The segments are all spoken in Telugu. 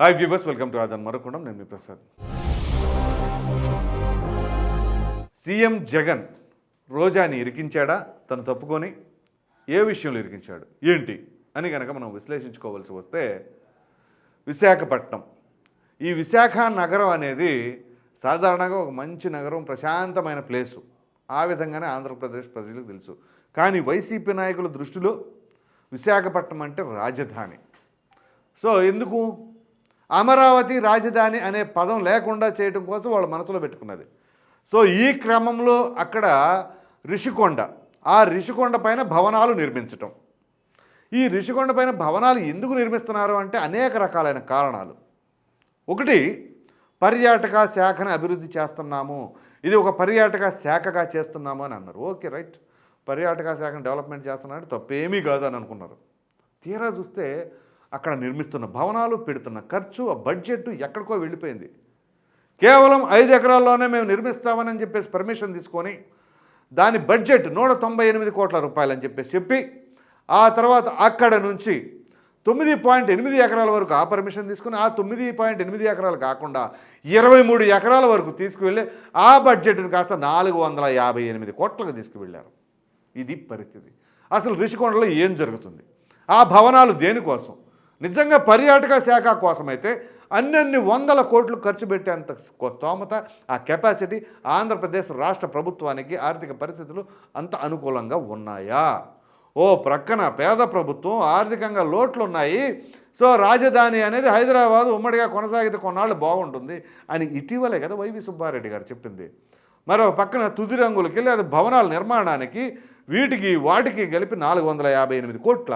హాయ్ వ్యూవర్స్ వెల్కమ్ టు ఆదన్ మరొకడం. నేను మీ ప్రసాద్. సీఎం జగన్ రోజాని ఇరికించాడా? తను తప్పుకొని ఏ విషయంలో ఇరికించాడు? ఏంటి? అని కనుక మనం విశ్లేషించుకోవాల్సి వస్తే విశాఖపట్నం. ఈ విశాఖ నగరం అనేది సాధారణంగా ఒక మంచి నగరం ప్రశాంతమైన ప్లేసు. ఆ విధంగానే ఆంధ్రప్రదేశ్ ప్రజలకు తెలుసు. కానీ వైసీపీ నాయకుల దృష్టిలో విశాఖపట్నం అంటే రాజధాని. సో ఎందుకు? అమరావతి రాజధాని అనే పదం లేకుండా చేయడం కోసం వాళ్ళ మనసులో పెట్టుకున్నది. సో ఈ క్రమంలో అక్కడ రిషికొండ ఆ రిషికొండ పైన భవనాలు నిర్మించటం. ఈ రిషికొండ పైన భవనాలు ఎందుకు నిర్మిస్తున్నారు అంటే అనేక రకాలైన కారణాలు. ఒకటి పర్యాటక శాఖను అభివృద్ధి చేస్తున్నాము. ఇది ఒక పర్యాటక శాఖగా చేస్తున్నాము అని అన్నారు. Okay right. పర్యాటక శాఖను డెవలప్మెంట్ చేస్తున్నారంటే తప్పేమీ కాదు అని అనుకున్నారు. తీరా చూస్తే అక్కడ నిర్మిస్తున్న భవనాలు పెడుతున్న ఖర్చు ఆ బడ్జెట్ ఎక్కడికో వెళ్ళిపోయింది. కేవలం ఐదు ఎకరాల్లోనే మేము నిర్మిస్తామని చెప్పేసి పర్మిషన్ తీసుకొని దాని బడ్జెట్ నూట తొంభై ఎనిమిది కోట్ల రూపాయలు అని చెప్పేసి చెప్పి ఆ తర్వాత అక్కడ నుంచి తొమ్మిది పాయింట్ ఎనిమిది ఎకరాల వరకు ఆ పర్మిషన్ తీసుకుని ఆ తొమ్మిది పాయింట్ ఎనిమిది ఎకరాలు కాకుండా ఇరవై మూడు ఎకరాల వరకు తీసుకువెళ్ళి ఆ బడ్జెట్ని కాస్త నాలుగు వందల యాభై ఎనిమిది కోట్లకు తీసుకువెళ్ళారు. ఇది పరిస్థితి. అసలు రిషికొండలో ఏం జరుగుతుంది? ఆ భవనాలు దేనికోసం? నిజంగా పర్యాటక శాఖ కోసమైతే అన్నన్ని వందల కోట్లు ఖర్చు పెట్టేంత స్తోమత ఆ కెపాసిటీ ఆంధ్రప్రదేశ్ రాష్ట్ర ప్రభుత్వానికి ఆర్థిక పరిస్థితులు అంత అనుకూలంగా ఉన్నాయా? ఓ ప్రక్కన పేద ప్రభుత్వం ఆర్థికంగా లోట్లు ఉన్నాయి సో రాజధాని అనేది హైదరాబాద్ ఉమ్మడిగా కొనసాగితే కొన్నాళ్ళు బాగుంటుంది అని ఇటీవలే కదా వైవి సుబ్బారెడ్డి గారు చెప్పింది. మరో పక్కన తుది రంగులకి లేదా భవనాల నిర్మాణానికి వీటికి వాటికి కలిపి నాలుగు వందల యాభై ఎనిమిది కోట్ల?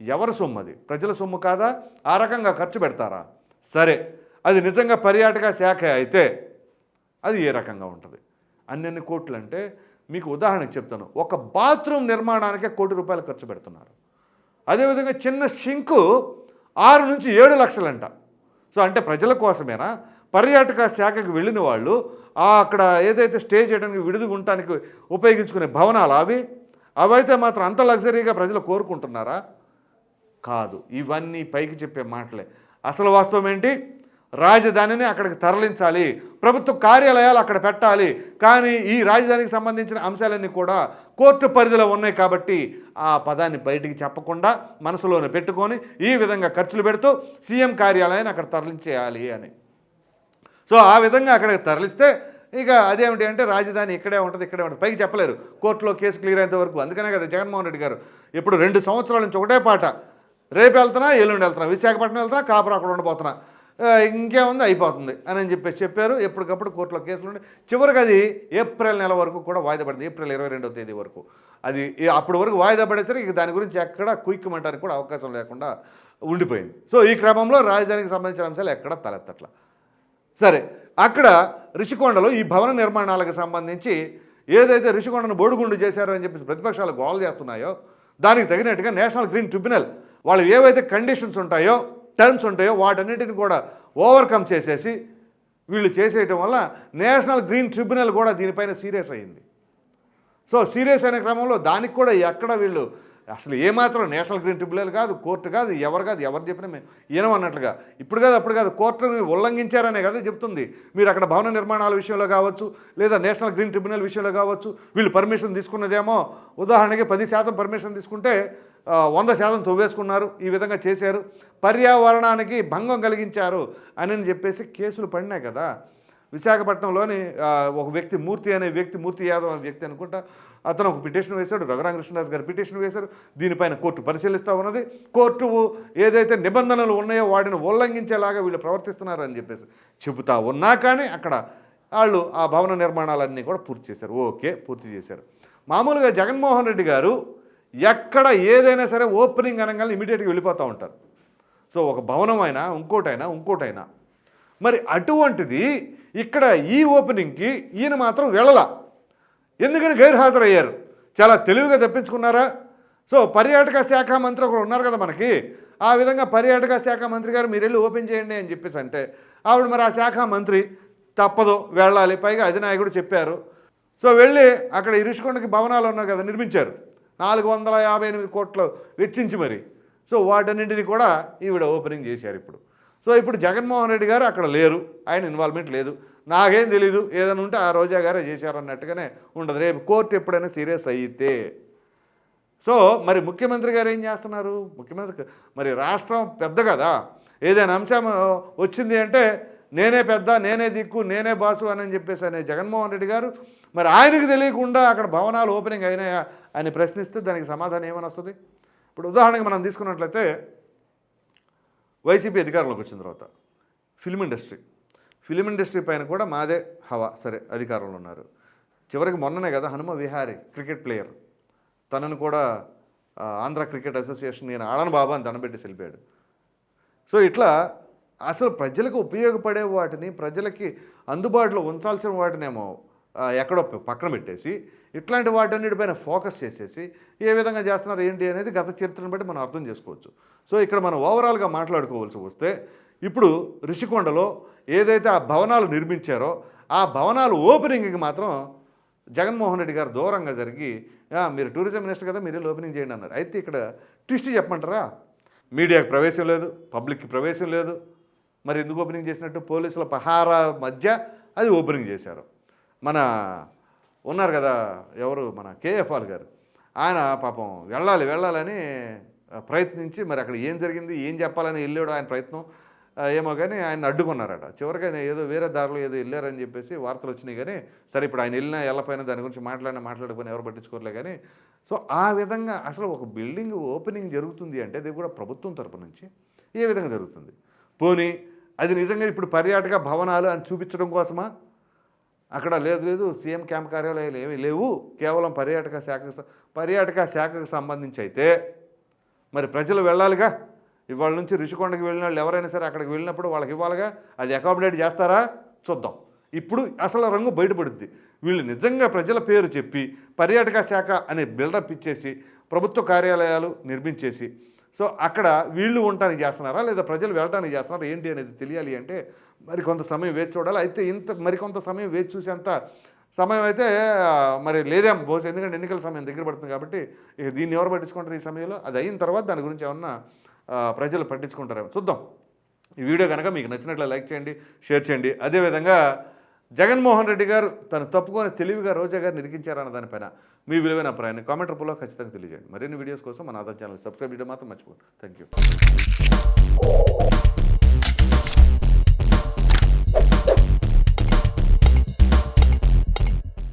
ఎవరి సొమ్ము అది? ప్రజల సొమ్ము కాదా? ఆ రకంగా ఖర్చు పెడతారా? సరే అది నిజంగా పర్యాటక శాఖ అయితే అది ఏ రకంగా ఉంటుంది? అన్నెన్ని కోట్లు అంటే మీకు ఉదాహరణకు చెప్తాను. ఒక బాత్రూమ్ నిర్మాణానికే కోటి రూపాయలు ఖర్చు పెడుతున్నారు. అదేవిధంగా చిన్న షింకు ఆరు నుంచి ఏడు లక్షలంట. సో అంటే ప్రజల కోసమేనా? పర్యాటక శాఖకు వెళ్ళిన వాళ్ళు అక్కడ ఏదైతే స్టే చేయడానికి విడిది ఉండటానికి ఉపయోగించుకునే భవనాలు అవి? అవైతే మాత్రం అంత లగ్జరీగా ప్రజలు కోరుకుంటున్నారా? కాదు. ఇవన్నీ పైకి చెప్పే మాటలే. అసలు వాస్తవం ఏంటి? రాజధానిని అక్కడికి తరలించాలి. ప్రభుత్వ కార్యాలయాలు అక్కడ పెట్టాలి. కానీ ఈ రాజధానికి సంబంధించిన అంశాలన్నీ కూడా కోర్టు పరిధిలో ఉన్నాయి కాబట్టి ఆ పదాన్ని బయటికి చెప్పకుండా మనసులోనే పెట్టుకొని ఈ విధంగా ఖర్చులు పెడుతూ సీఎం కార్యాలయాన్ని అక్కడ తరలించేయాలి అని. సో ఆ విధంగా అక్కడికి తరలిస్తే ఇక అదేమిటి అంటే రాజధాని ఇక్కడే ఉంటుంది ఇక్కడే ఉంటుంది. పైకి చెప్పలేరు. కోర్టులో కేసు క్లియర్ అయ్యేంత వరకు. అందుకనే కదా జగన్మోహన్ రెడ్డి గారు ఇప్పుడు రెండు సంవత్సరాల నుంచి ఒకటే పాట రేపు వెళ్తున్నా ఎల్లుండి వెళ్తున్నా విశాఖపట్నం వెళ్తున్నా కాపురం అక్కడ ఉండిపోతున్నా. ఇంకేముంది? అయిపోతుంది అని అని చెప్పేసి చెప్పారు. ఎప్పటికప్పుడు కోర్టులో కేసులు ఉండే చివరికి అది ఏప్రిల్ నెల వరకు కూడా వాయిదా పడింది. ఏప్రిల్ ఇరవై రెండవ తేదీ వరకు. అది అప్పటి వరకు వాయిదా పడేసరికి ఇక దాని గురించి ఎక్కడ కుయిక్కమంటానికి కూడా అవకాశం లేకుండా ఉండిపోయింది. సో ఈ క్రమంలో రాజధానికి సంబంధించిన అంశాలు ఎక్కడ తలెత్తట్ల. సరే అక్కడ రిషికొండలో ఈ భవన నిర్మాణాలకు సంబంధించి ఏదైతే రిషికొండను బోడుగుండు చేశారో అని చెప్పేసి ప్రతిపక్షాలు గోల్ చేస్తున్నాయో దానికి తగినట్టుగా నేషనల్ గ్రీన్ ట్రిబ్యునల్ వాళ్ళు ఏవైతే కండిషన్స్ ఉంటాయో టర్మ్స్ ఉంటాయో వాటన్నిటిని కూడా ఓవర్కమ్ చేసేసి వీళ్ళు చేసేయటం వల్ల నేషనల్ గ్రీన్ ట్రిబ్యునల్ కూడా దీనిపైన సీరియస్ అయింది సో సీరియస్ అయిన క్రమంలో దానికి కూడా ఎక్కడ వీళ్ళు అసలు ఏమాత్రం నేషనల్ గ్రీన్ ట్రిబ్యునల్ కాదు కోర్టు కాదు ఎవరు కాదు ఎవరు చెప్పినా మేము ఈనమన్నట్లుగా ఇప్పుడు కాదు అప్పుడు కాదు కోర్టును ఉల్లంఘించారనే కదా చెప్తుంది. మీరు అక్కడ భవన నిర్మాణాల విషయంలో కావచ్చు లేదా నేషనల్ గ్రీన్ ట్రిబ్యునల్ విషయంలో కావచ్చు వీళ్ళు పర్మిషన్ తీసుకున్నదేమో ఉదాహరణకి పది శాతం పర్మిషన్ తీసుకుంటే వంద శాతం తవ్వేసుకున్నారు ఈ విధంగా చేశారు. పర్యావరణానికి భంగం కలిగించారు అని చెప్పేసి కేసులు పడినాయి కదా. విశాఖపట్నంలోని ఒక వ్యక్తి మూర్తి అనే వ్యక్తి మూర్తి యాదవ్ అనే వ్యక్తి అనుకుంటా అతను ఒక పిటిషన్ వేశాడు రఘురామకృష్ణదాస్ గారు పిటిషన్ వేశారు. దీనిపైన కోర్టు పరిశీలిస్తూ ఉన్నది. కోర్టు ఏదైతే నిబంధనలు ఉన్నాయో వాటిని ఉల్లంఘించేలాగా వీళ్ళు ప్రవర్తిస్తున్నారు అని చెప్పేసి చెబుతా ఉన్నా కానీ అక్కడ వాళ్ళు ఆ భవన నిర్మాణాలన్నీ కూడా పూర్తి చేశారు. ఓకే పూర్తి చేశారు. మామూలుగా జగన్మోహన్ రెడ్డి గారు ఎక్కడ ఏదైనా సరే ఓపెనింగ్ అనగానే ఇమీడియట్గా వెళ్ళిపోతూ ఉంటారు. సో ఒక భవనం అయినా ఇంకోటైనా ఇంకోటైనా. మరి అటువంటిది ఇక్కడ ఈ ఓపెనింగ్కి ఈయన మాత్రం వెళ్ళలా. ఎందుకని గైర్హాజరయ్యారు? చాలా తెలివిగా తప్పించుకున్నారా? సో పర్యాటక శాఖ మంత్రి ఒకరు ఉన్నారు కదా మనకి ఆ విధంగా పర్యాటక శాఖ మంత్రి గారు మీరు వెళ్ళి ఓపెన్ చేయండి అని చెప్పేసి అంటే ఆవిడ మరి ఆ శాఖ మంత్రి తప్పదు వెళ్ళాలి. పైగా అధినాయకుడు చెప్పారు. సో వెళ్ళి అక్కడ ఇరుషుకొండకి భవనాలు ఉన్నాయి కదా నిర్మించారు. నాలుగు వందల యాభై ఎనిమిది కోట్లు వెచ్చించి మరి. సో వాటన్నింటిని కూడా ఈవిడ ఓపెనింగ్ చేశారు ఇప్పుడు. సో ఇప్పుడు జగన్మోహన్ రెడ్డి గారు అక్కడ లేరు. ఆయన ఇన్వాల్వ్మెంట్ లేదు. నాకేం తెలీదు. ఏదైనా ఉంటే ఆ రోజా గారే చేశారన్నట్టుగానే ఉండదు. రేపు కోర్టు ఎప్పుడైనా సీరియస్ అయితే. సో మరి ముఖ్యమంత్రి గారు ఏం చేస్తున్నారు? ముఖ్యమంత్రి మరి రాష్ట్రం పెద్ద కదా. ఏదైనా అంశం వచ్చింది అంటే నేనే పెద్ద నేనే దిక్కు నేనే బాసు అని చెప్పేసి అనే జగన్మోహన్ రెడ్డి గారు మరి ఆయనకు తెలియకుండా అక్కడ భవనాలు ఓపెనింగ్ అయినాయా అని ప్రశ్నిస్తే దానికి సమాధానం ఏమని వస్తుంది? ఇప్పుడు ఉదాహరణకి మనం తీసుకున్నట్లయితే వైసీపీ అధికారంలోకి వచ్చిన తర్వాత ఫిలిం ఇండస్ట్రీ ఫిలిం ఇండస్ట్రీ పైన కూడా మాదే హవా. సరే అధికారంలో ఉన్నారు. చివరికి మొన్ననే కదా హనుమ విహారీ క్రికెట్ ప్లేయర్. తనను కూడా ఆంధ్ర క్రికెట్ అసోసియేషన్ నేను ఆడను బాబా అని దండబెట్టి వెళ్ళిపోయాడు సో ఇట్లా అసలు ప్రజలకు ఉపయోగపడే వాటిని ప్రజలకి అందుబాటులో ఉంచాల్సిన వాటినేమో ఎక్కడో పక్కన పెట్టేసి ఇట్లాంటి వాటన్నిటిపైన ఫోకస్ చేసేసి ఏ విధంగా చేస్తున్నారు ఏంటి అనేది గత చరిత్రను బట్టి మనం అర్థం చేసుకోవచ్చు. సో ఇక్కడ మనం ఓవరాల్గా మాట్లాడుకోవాల్సి వస్తే ఇప్పుడు రిషికొండలో ఏదైతే ఆ భవనాలు నిర్మించారో ఆ భవనాలు ఓపెనింగ్కి మాత్రం జగన్మోహన్ రెడ్డి గారు దూరంగా జరిగి మీరు టూరిజం మినిస్టర్ కదా మీరే ఓపెనింగ్ చేయండి అన్నారు. అయితే ఇక్కడ ట్విస్ట్ చెప్పమంటారా? మీడియాకి ప్రవేశం లేదు పబ్లిక్కి ప్రవేశం లేదు. మరి ఎందుకు ఓపెనింగ్ చేసినట్టు? పోలీసుల పహారా మధ్య అది ఓపెనింగ్ చేశారు. మన ఉన్నారు కదా ఎవరు? మన కేఎఫ్ఆర్ గారు. ఆయన పాపం వెళ్ళాలి వెళ్ళాలని ప్రయత్నించి మరి అక్కడ ఏం జరిగింది ఏం చెప్పాలని వెళ్ళాడు ఆయన ప్రయత్నం ఏమో కానీ ఆయన అడ్డుకున్నారట. చివరికి ఆయన ఏదో వేరే దారిలో ఏదో వెళ్ళారని చెప్పేసి వార్తలు వచ్చినాయి కానీ సరే ఇప్పుడు ఆయన వెళ్ళినా వెళ్ళపోయినా దాని గురించి మాట్లాడినా మాట్లాడకపోయినా ఎవరు పట్టించుకోరలే కానీ సో ఆ విధంగా అసలు ఒక బిల్డింగ్ ఓపెనింగ్ జరుగుతుంది అంటే అది కూడా ప్రభుత్వం తరపు నుంచి ఏ విధంగా జరుగుతుంది? పోనీ అది నిజంగా ఇప్పుడు పర్యాటక భవనాలు అని చూపించడం కోసమా? అక్కడ లేదు లేదు సీఎం క్యాంప్ కార్యాలయాలు ఏమీ లేవు. కేవలం పర్యాటక శాఖకు పర్యాటక శాఖకు సంబంధించి అయితే మరి ప్రజలు వెళ్ళాలిగా. ఇవాళ నుంచి రిషికొండకి వెళ్ళిన వాళ్ళు ఎవరైనా సరే అక్కడికి వెళ్ళినప్పుడు వాళ్ళకి ఇవ్వాలిగా. అది అకామిడేట్ చేస్తారా? చూద్దాం. ఇప్పుడు అసలు రంగు బయటపడుద్ది. వీళ్ళు నిజంగా ప్రజల పేరు చెప్పి పర్యాటక శాఖ అనే బిల్డప్ ఇచ్చేసి ప్రభుత్వ కార్యాలయాలు నిర్మించేసి సో అక్కడ వీళ్ళు ఉండటానికి చేస్తున్నారా? లేదా ప్రజలు వెళ్ళడానికి చేస్తున్నారా? ఏంటి అనేది తెలియాలి అంటే మరి కొంత సమయం వేచి చూడాలి. అయితే ఇంత మరికొంత సమయం వేచి చూసేంత సమయం అయితే మరి లేదేం బహుశా. ఎందుకంటే ఎన్నికల సమయం దగ్గర పడుతుంది కాబట్టి ఇక దీన్ని ఎవరు పట్టించుకుంటారు ఈ సమయంలో? అది అయిన తర్వాత దాని గురించి ఏమన్నా ప్రజలు పట్టించుకుంటారేమో. చూద్దాం. ఈ వీడియో కనుక మీకు నచ్చినట్లు లైక్ చేయండి షేర్ చేయండి. అదేవిధంగా జగన్మోహన్ రెడ్డి గారు తను తప్పుకొని తెలివిగా రోజా గారు నిరికించారన్న దానిపైన మీ విలువైన అభిప్రాయాన్ని కామెంట్ రూపంలో ఖచ్చితంగా తెలియజేయండి. మరిన్ని వీడియోస్ కోసం మన ఆధార్ ఛానల్ సబ్స్క్రైబ్ చేయడం మాత్రం మర్చిపోండి థ్యాంక్ యూ